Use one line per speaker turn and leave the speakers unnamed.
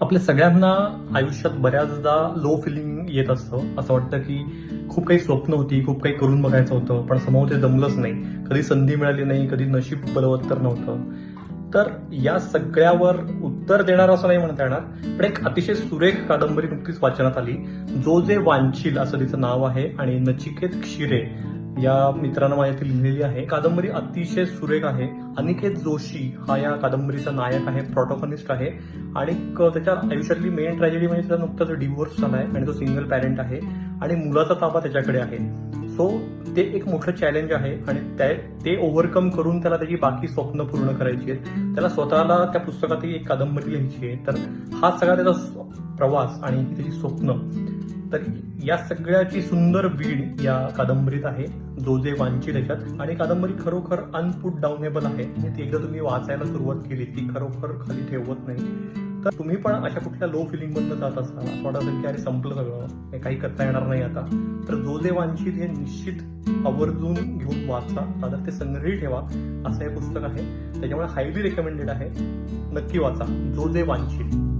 आपल्या सगळ्यांना आयुष्यात बऱ्याचदा लो फिलिंग येत असतं. असं वाटतं की खूप काही स्वप्न होती खूप काही करून बघायचं होतं पण समोर ते जमलंच नाही. कधी संधी मिळाली नाही कधी नशीब बलवत्तर नव्हतं. तर या सगळ्यावर उत्तर देणार असं नाही म्हणता येणार पण एक अतिशय सुरेख कादंबरी नुकतीच वाचनात आली. जो जे वांछील असं तिचं नाव आहे आणि नचिकेत क्षीरे. या मित्रानं माझ्या ती लिहिलेली आहे. कादंबरी अतिशय सुरेख आहे. अनिकेत जोशी हा या कादंबरीचा नायक आहे प्रोटोकनिस्ट आहे. आणि क- त्याच्या आयुष्यातली मेन ट्रॅजेडी म्हणजे त्याचा नुकताच डिवोर्स झाला आहे आणि तो सिंगल पॅरेंट आहे. आणि मुलाचा ताबा त्याच्याकडे आहे. सो ते एक मोठं चॅलेंज आहे आणि त्या- ते ओव्हरकम करून त्याला त्याची बाकी स्वप्न पूर्ण करायची आहेत. त्याला स्वतःला त्या पुस्तकातही एक कादंबरी लिहायची आहे. तर हा सगळा त्याचा प्रवास आणि त्याची स्वप्न. तर या सगळ्याची सुंदर बीड या कादंबरीत आहे. जो जे वांची त्याच्यात आणि कादंबरी खरोखर अनपुट डाऊनेबल आहे. म्हणजे ती एकदा तुम्ही वाचायला सुरुवात केली ती खरोखर खाली ठेवत नाही. तर तुम्ही पण अशा कुठल्या लो फिलिंग मधनं जात असाल असं वाटत असेल की अरे संपलं सगळं हे काही करता येणार नाही आता. तर जो जे वांछित हे निश्चित आवर्जून घेऊन वाचा. आता ते संग्रही ठेवा असं हे पुस्तक आहे. त्याच्यामुळे हायली रेकमेंडेड आहे. नक्की वाचा. जो जे वांछित